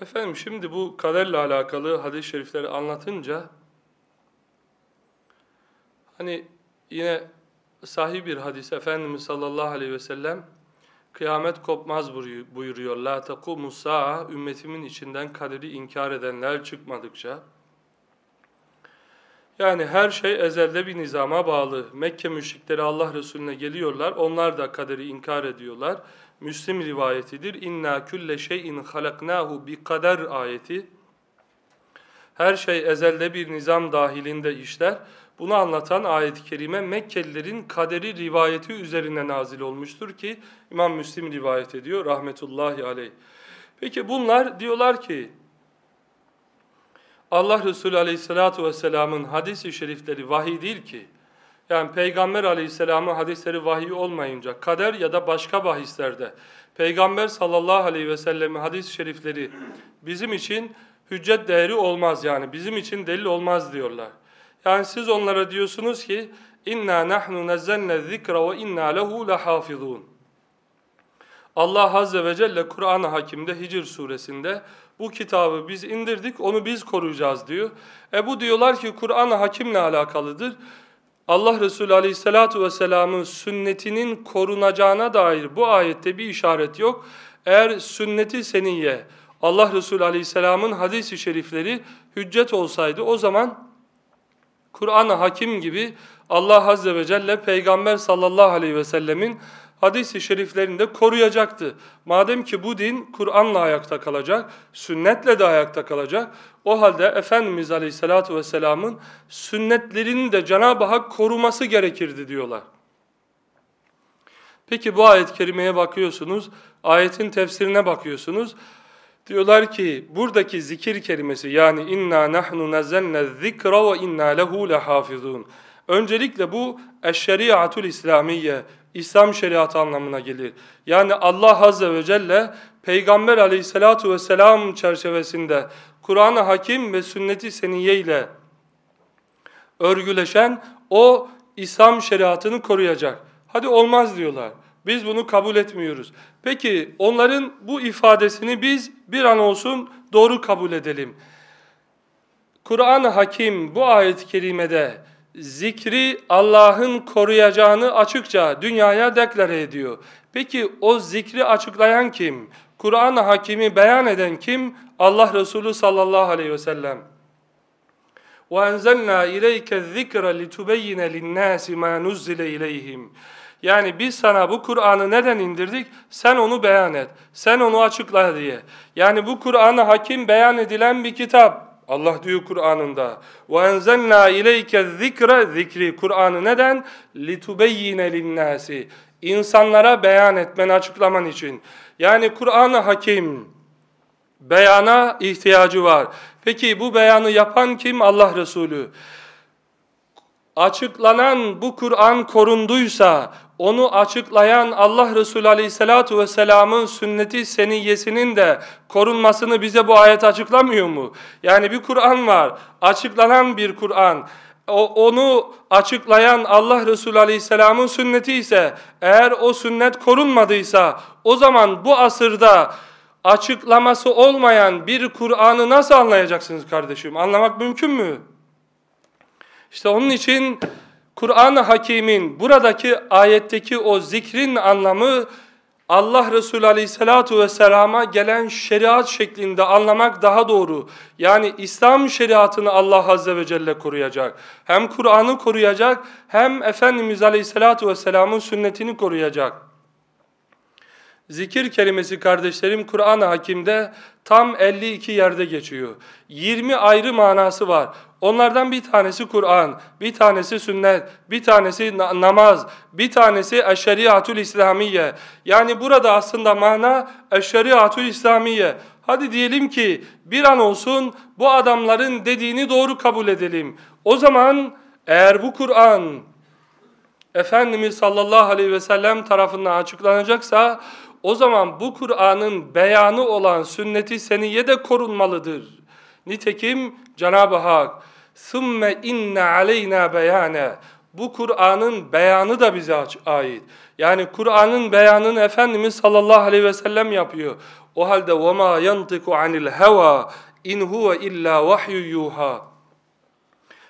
Efendim şimdi bu kaderle alakalı hadis-i şerifleri anlatınca hani yine sahih bir hadis Efendimiz sallallahu aleyhi ve sellem kıyamet kopmaz buyuruyor. La takumu sa'a ümmetimin içinden kaderi inkar edenler çıkmadıkça. Yani her şey ezelde bir nizama bağlı. Mekke müşrikleri Allah Resulüne geliyorlar. Onlar da kaderi inkar ediyorlar. Müslim rivayetidir. İnna külle şeyin halaknahu bi kader ayeti. Her şey ezelde bir nizam dahilinde işler. Bunu anlatan ayet-i kerime Mekkelilerin kaderi rivayeti üzerine nazil olmuştur ki İmam Müslim rivayet ediyor rahmetullahi aleyh. Peki bunlar diyorlar ki Allah Resulü aleyhissalatu vesselamın hadis-i şerifleri vahiy değil ki. Yani Peygamber aleyhisselamın hadisleri vahiy olmayınca kader ya da başka bahislerde Peygamber sallallahu aleyhi ve sellemin hadis-i şerifleri bizim için hüccet değeri olmaz yani bizim için delil olmaz diyorlar. Yani siz onlara diyorsunuz ki inna nahnu nazzalna zikra ve inna lehu lahafizun. Allah azze ve celle Kur'an-ı Hakim'de Hicr suresinde bu kitabı biz indirdik onu biz koruyacağız diyor. E bu diyorlar ki Kur'an-ı Hakim'le alakalıdır. Allah Resulü Aleyhisselatü Vesselam'ın sünnetinin korunacağına dair bu ayette bir işaret yok. Eğer sünneti seniye, Allah Resulü Aleyhisselam'ın hadis-i şerifleri hüccet olsaydı o zaman Kur'an-ı Hakim gibi Allah Azze ve Celle Peygamber sallallahu aleyhi ve hadis-i şeriflerinde koruyacaktı. Madem ki bu din Kur'an'la ayakta kalacak, sünnetle de ayakta kalacak, o halde Efendimiz Aleyhisselatü Vesselam'ın sünnetlerini de Cenab-ı Hak koruması gerekirdi diyorlar. Peki bu ayet-i kerimeye bakıyorsunuz, ayetin tefsirine bakıyorsunuz. Diyorlar ki buradaki zikir kelimesi yani inna nahnu nazzalna zikra ve inna lehu lehafizun. Öncelikle bu eşşeriatul İslamiye, İslam şeriatı anlamına gelir. Yani Allah Azze ve Celle Peygamber aleyhissalatu vesselam çerçevesinde Kur'an-ı Hakim ve sünnet-i seniye ile örgüleşen o İslam şeriatını koruyacak. Hadi olmaz diyorlar. Biz bunu kabul etmiyoruz. Peki onların bu ifadesini biz bir an olsun doğru kabul edelim. Kur'an-ı Hakim bu ayet-i kerimede zikri Allah'ın koruyacağını açıkça dünyaya deklare ediyor. Peki o zikri açıklayan kim? Kur'an-ı Hakim'i beyan eden kim? Allah Resulü sallallahu aleyhi ve sellem. وَاَنْزَلْنَا اِلَيْكَ الذِّكْرَ لِتُبَيِّنَ لِلنَّاسِ مَا نُزِّلَ اِلَيْهِمْ yani biz sana bu Kur'an'ı neden indirdik? Sen onu beyan et. Sen onu açıkla diye. Yani bu Kur'an'ı hakim beyan edilen bir kitap. Allah diyor Kur'an'ında. وَاَنْزَلْنَا اِلَيْكَ الذِّكْرَ Zikri Kur'an'ı neden? لِتُبَيِّنَ لِلنَّاسِ İnsanlara beyan etmen, açıklaman için. Yani Kur'an-ı Hakim beyana ihtiyacı var. Peki bu beyanı yapan kim? Allah Resulü. Açıklanan bu Kur'an korunduysa, onu açıklayan Allah Resulü Aleyhisselatü Vesselam'ın sünneti seniyyesinin de korunmasını bize bu ayet açıklamıyor mu? Yani bir Kur'an var, açıklanan bir Kur'an. Onu açıklayan Allah Resulü Aleyhisselam'ın sünneti ise, eğer o sünnet korunmadıysa, o zaman bu asırda açıklaması olmayan bir Kur'an'ı nasıl anlayacaksınız kardeşim? Anlamak mümkün mü? İşte onun için Kur'an-ı Hakim'in buradaki ayetteki o zikrin anlamı Allah Resulü Aleyhisselatü Vesselam'a gelen şeriat şeklinde anlamak daha doğru. Yani İslam şeriatını Allah Azze ve Celle koruyacak. Hem Kur'an'ı koruyacak hem Efendimiz Aleyhisselatü Vesselam'ın sünnetini koruyacak. Zikir kelimesi kardeşlerim Kur'an-ı Hakim'de tam 52 yerde geçiyor. 20 ayrı manası var. Onlardan bir tanesi Kur'an, bir tanesi sünnet, bir tanesi na namaz, bir tanesi eşşeriatül İslamiye. Yani burada aslında mana eşşeriatül İslamiye. Hadi diyelim ki bir an olsun bu adamların dediğini doğru kabul edelim. O zaman eğer bu Kur'an Efendimiz sallallahu aleyhi ve sellem tarafından açıklanacaksa o zaman bu Kur'an'ın beyanı olan sünneti seniye de korunmalıdır. Nitekim Cenab-ı Hak ثُمَّ inne aleyna beyane bu Kur'an'ın beyanı da bize ait. Yani Kur'an'ın beyanını Efendimiz sallallahu aleyhi ve sellem yapıyor. O halde وَمَا يَنْطِقُ عَنِ الْهَوَى اِنْ هُوَ اِلَّا وَحْيُ يُوحَى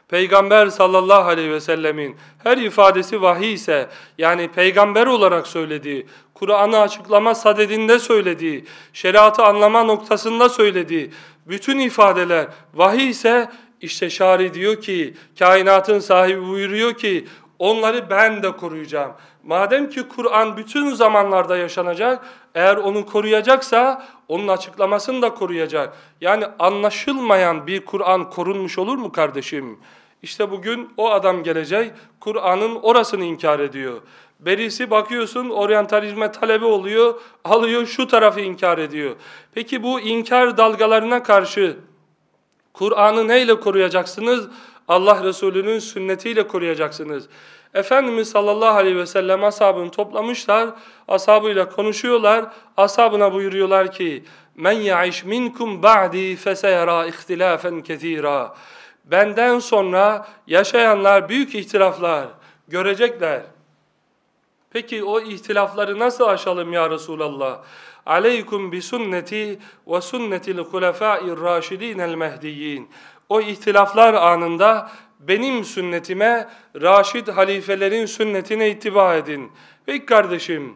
Peygamber sallallahu aleyhi ve sellemin her ifadesi vahiy ise yani peygamber olarak söylediği, Kur'an'ı açıklama sadedinde söylediği, şeriatı anlama noktasında söylediği bütün ifadeler vahiy ise işte şari diyor ki, kainatın sahibi buyuruyor ki onları ben de koruyacağım. Madem ki Kur'an bütün zamanlarda yaşanacak, eğer onu koruyacaksa onun açıklamasını da koruyacak. Yani anlaşılmayan bir Kur'an korunmuş olur mu kardeşim? İşte bugün o adam gelecek, Kur'an'ın orasını inkar ediyor. Berisi bakıyorsun oryantalizme talebi oluyor, alıyor şu tarafı inkar ediyor. Peki bu inkar dalgalarına karşı Kur'an'ı neyle koruyacaksınız? Allah Resulü'nün sünnetiyle koruyacaksınız. Efendimiz sallallahu aleyhi ve sellem ashabını toplamışlar, ashabıyla konuşuyorlar, ashabına buyuruyorlar ki men ya'iş minkum ba'di feseyara ihtilafen kesira. Benden sonra yaşayanlar büyük ihtilaflar görecekler. Peki o ihtilafları nasıl aşalım ya Resulallah? Aleykum bi sünneti ve sünnetil hulefâir râşidînel mehdiyyin. O ihtilaflar anında benim sünnetime, Raşid halifelerin sünnetine ittiba edin. Peki kardeşim,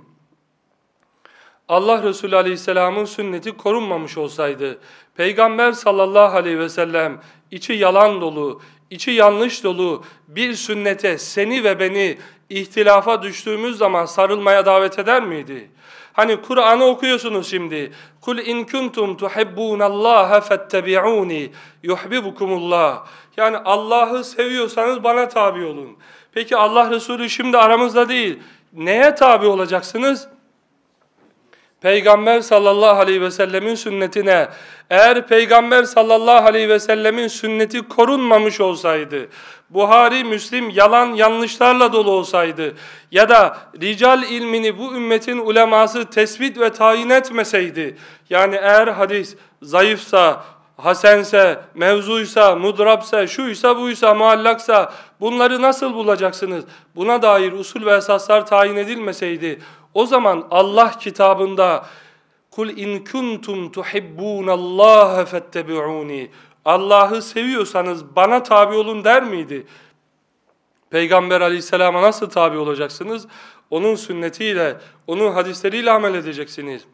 Allah Resulü Aleyhisselam'ın sünneti korunmamış olsaydı, Peygamber sallallahu aleyhi ve sellem içi yalan dolu, içi yanlış dolu bir sünnete seni ve beni ihtilafa düştüğümüz zaman sarılmaya davet eder miydi? Hani Kur'an'ı okuyorsunuz şimdi. Kul in kuntum tuhibbunallaha fettabi'uni yuhibbukumullah. Yani Allah'ı seviyorsanız bana tabi olun. Peki Allah Resulü şimdi aramızda değil. Neye tabi olacaksınız? Peygamber sallallahu aleyhi ve sellemin sünnetine eğer Peygamber sallallahu aleyhi ve sellemin sünneti korunmamış olsaydı Buhari, Müslim yalan yanlışlarla dolu olsaydı ya da rical ilmini bu ümmetin uleması tespit ve tayin etmeseydi yani eğer hadis zayıfsa, hasense, mevzuysa, mudrabse, şuysa buysa, muallaksa bunları nasıl bulacaksınız? Buna dair usul ve esaslar tayin edilmeseydi o zaman Allah kitabında kul in kuntum tuhibbunallaha fettebi'uni Allah'ı seviyorsanız bana tabi olun der miydi? Peygamber aleyhisselama nasıl tabi olacaksınız? Onun sünnetiyle, onun hadisleriyle amel edeceksiniz.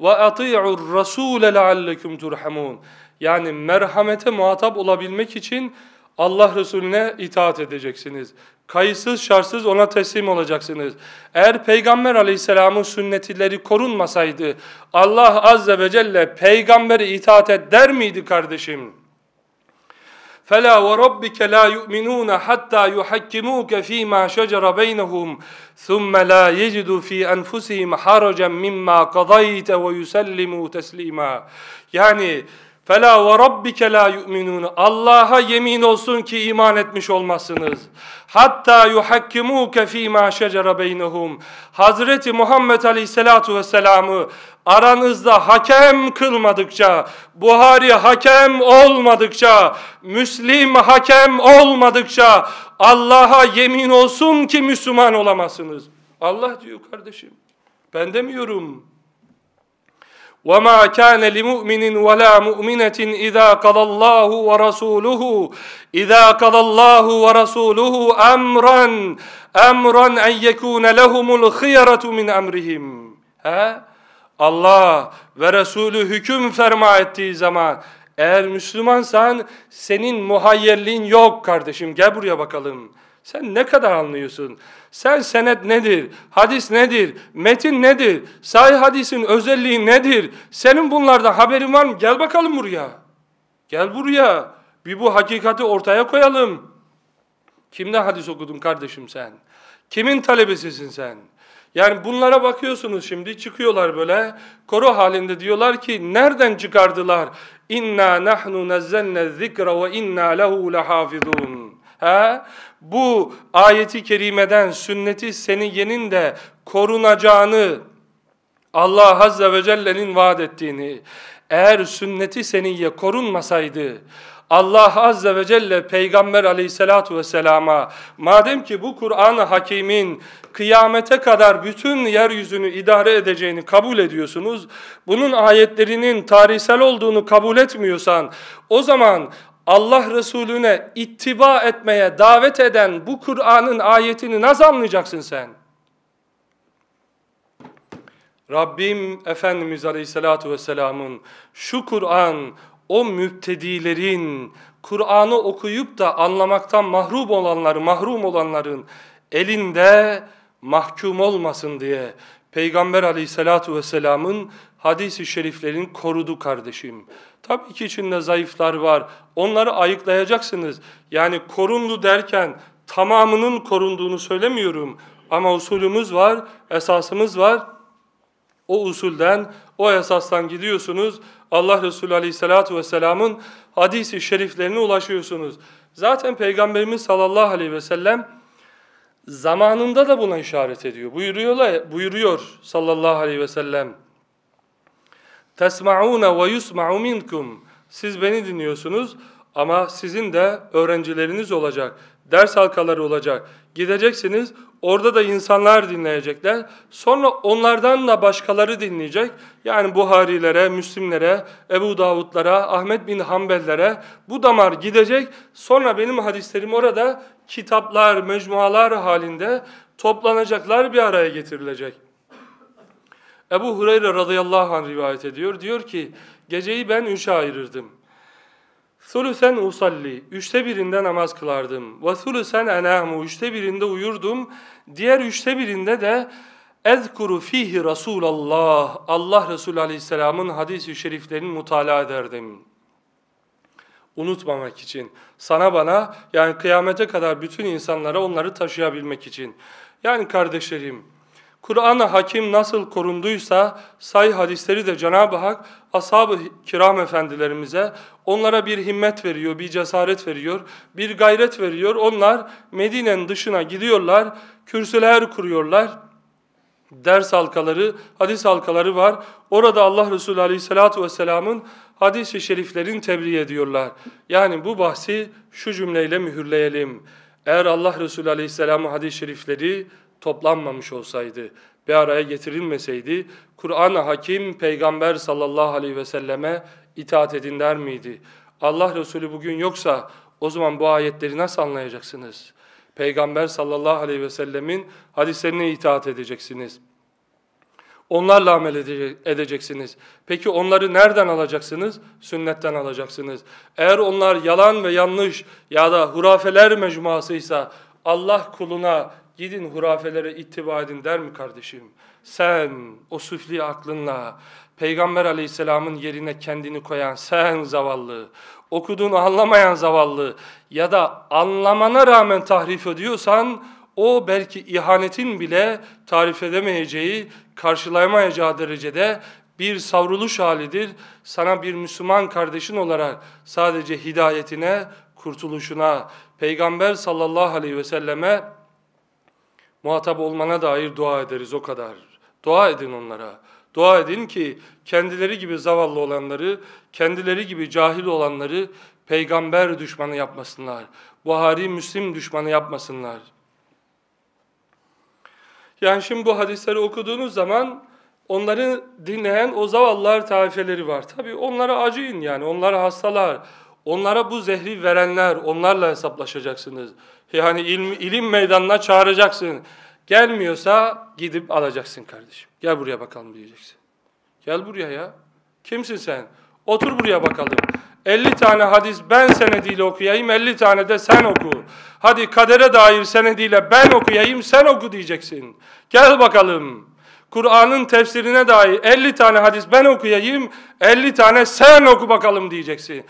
وَاَطِيعُوا الرَّسُولَ لَعَلَّكُمْ تُرْحَمُونَ Yani merhamete muhatap olabilmek için Allah Resulüne itaat edeceksiniz. Kayıtsız şartsız ona teslim olacaksınız. Eğer Peygamber aleyhisselamın sünnetileri korunmasaydı Allah azze ve celle peygamberi itaat et der miydi kardeşim? فَلَا وَرَبِّكَ لَا يُؤْمِنُونَ حَتَّى يُحَكِّمُوكَ ف۪ي مَا شَجَرَ بَيْنَهُمْ ثُمَّ لَا يَجِدُوا ف۪ي أَنْفُسِهِمْ حَرَجًا مِمَّا قَضَيْتَ وَيُسَلِّمُوا تَسْلِيمًا Yani Fela ve rabbike la yu'minun. Allah'a yemin olsun ki iman etmiş olmazsınız. Hatta yuhakkimuke fi ma şecere beynehum. Hazreti Muhammed Aleyhisselatu vesselam'ı aranızda hakem kılmadıkça, Buhari hakem olmadıkça, Müslim hakem olmadıkça Allah'a yemin olsun ki Müslüman olamazsınız. Allah diyor kardeşim. Ben demiyorum. وَمَا كَانَ لِمُؤْمِنٍ وَلَا مُؤْمِنَةٍ اِذَا قَضَى اللّٰهُ وَرَسُولُهُ اِذَا قَضَى اللّٰهُ وَرَسُولُهُ اَمْرًا اَمْرًا اَنْ يَكُونَ لَهُمُ الْخِيَرَةُ مِنْ اَمْرِهِمْ He? Allah ve Resulü hüküm ferma ettiği zaman eğer Müslümansan senin muhayyerliğin yok kardeşim gel buraya bakalım. Sen ne kadar anlıyorsun? Sen senet nedir? Hadis nedir? Metin nedir? Sahih hadisin özelliği nedir? Senin bunlardan haberin var mı? Gel bakalım buraya. Gel buraya. Bir bu hakikati ortaya koyalım. Kimden hadis okudun kardeşim sen? Kimin talebesisin sen? Yani bunlara bakıyorsunuz şimdi çıkıyorlar böyle koro halinde diyorlar ki nereden çıkardılar? İnna nahnu nazzalna zikra ve inna lehu lehafizun. Ha? Bu ayeti kerimeden sünneti seniyenin de korunacağını Allah Azze ve Celle'nin vaat ettiğini, Eğer sünneti seniyye korunmasaydı, Allah Azze ve Celle Peygamber aleyhissalatu vesselama madem ki bu Kur'an-ı Hakim'in kıyamete kadar bütün yeryüzünü idare edeceğini kabul ediyorsunuz, bunun ayetlerinin tarihsel olduğunu kabul etmiyorsan, o zaman Allah Resulüne ittiba etmeye davet eden bu Kur'an'ın ayetini nasıl anlayacaksın sen? Rabbim Efendimiz Aleyhisselatü Vesselam'ın şu Kur'an o müptedilerin, Kur'an'ı okuyup da anlamaktan mahrum olanları, mahrum olanların elinde mahkum olmasın diye Peygamber aleyhissalatu vesselamın hadisi şeriflerini korudu kardeşim. Tabii ki içinde zayıflar var. Onları ayıklayacaksınız. Yani korundu derken tamamının korunduğunu söylemiyorum. Ama usulümüz var, esasımız var. O usulden, o esastan gidiyorsunuz. Allah Resulü Aleyhisselatü Vesselam'ın hadisi şeriflerine ulaşıyorsunuz. Zaten Peygamberimiz sallallahu aleyhi ve sellem zamanında da buna işaret ediyor. Buyuruyor, buyuruyor sallallahu aleyhi ve sellem. Tesma'una ve yusma'u minkum. Siz beni dinliyorsunuz ama sizin de öğrencileriniz olacak. Ders halkaları olacak. Gideceksiniz, orada da insanlar dinleyecekler. Sonra onlardan da başkaları dinleyecek. Yani Buharilere, Müslimlere, Ebu Davudlara, Ahmet bin Hanbellere bu damar gidecek. Sonra benim hadislerim orada kitaplar, mecmualar halinde toplanacaklar, bir araya getirilecek. Ebu Hureyre radıyallahu anh rivayet ediyor. Diyor ki, geceyi ben üçe ayırırdım. Thulusen usalli, üçte birinde namaz kılardım. Ve thulusen enamu, üçte birinde uyurdum. Diğer üçte birinde de ezkuru fihi Resulallah, Allah Resulü Aleyhisselam'ın hadis-i şeriflerini mutala ederdim. Unutmamak için, sana bana yani kıyamete kadar bütün insanlara onları taşıyabilmek için. Yani kardeşlerim, Kur'an-ı Hakim nasıl korunduysa say hadisleri de Cenab-ı Hak ashab-ı kiram efendilerimize onlara bir himmet veriyor, bir cesaret veriyor, bir gayret veriyor. Onlar Medine'nin dışına gidiyorlar, kürsüler kuruyorlar. Ders halkaları, hadis halkaları var. Orada Allah Resulü Aleyhisselatü Vesselam'ın hadis-i şeriflerini tebliğ ediyorlar. Yani bu bahsi şu cümleyle mühürleyelim. Eğer Allah Resulü Aleyhisselam'ın hadis-i şerifleri toplanmamış olsaydı, bir araya getirilmeseydi, Kur'an-ı Hakim Peygamber sallallahu aleyhi ve selleme itaat edin der miydi? Allah Resulü bugün yoksa o zaman bu ayetleri nasıl anlayacaksınız? Peygamber sallallahu aleyhi ve sellemin hadislerine itaat edeceksiniz. Onlarla amel edeceksiniz. Peki onları nereden alacaksınız? Sünnetten alacaksınız. Eğer onlar yalan ve yanlış ya da hurafeler mecmuasıysa Allah kuluna gidin hurafelere ittiba edin der mi kardeşim? Sen o süfli aklınla Peygamber aleyhisselamın yerine kendini koyan sen zavallı, okuduğunu anlamayan zavallı ya da anlamana rağmen tahrif ediyorsan o belki ihanetin bile tarif edemeyeceği, karşılayamayacağı derecede bir savruluş halidir. Sana bir Müslüman kardeşin olarak sadece hidayetine, kurtuluşuna, Peygamber sallallahu aleyhi ve selleme muhatap olmana dair dua ederiz o kadar. Dua edin onlara. Dua edin ki kendileri gibi zavallı olanları, kendileri gibi cahil olanları peygamber düşmanı yapmasınlar. Buhari, Müslim düşmanı yapmasınlar. Yani şimdi bu hadisleri okuduğunuz zaman onları dinleyen o zavallılar taifeleri var. Tabi onlara acıyın yani, onlara hastalar. Onlara bu zehri verenler, onlarla hesaplaşacaksınız. Yani ilim, ilim meydanına çağıracaksın. Gelmiyorsa gidip alacaksın kardeşim. Gel buraya bakalım diyeceksin. Gel buraya ya. Kimsin sen? Otur buraya bakalım. 50 tane hadis ben senediyle okuyayım, 50 tane de sen oku. Hadi kadere dair senediyle ben okuyayım, sen oku diyeceksin. Gel bakalım. Kur'an'ın tefsirine dair 50 tane hadis ben okuyayım, 50 tane sen oku bakalım diyeceksin.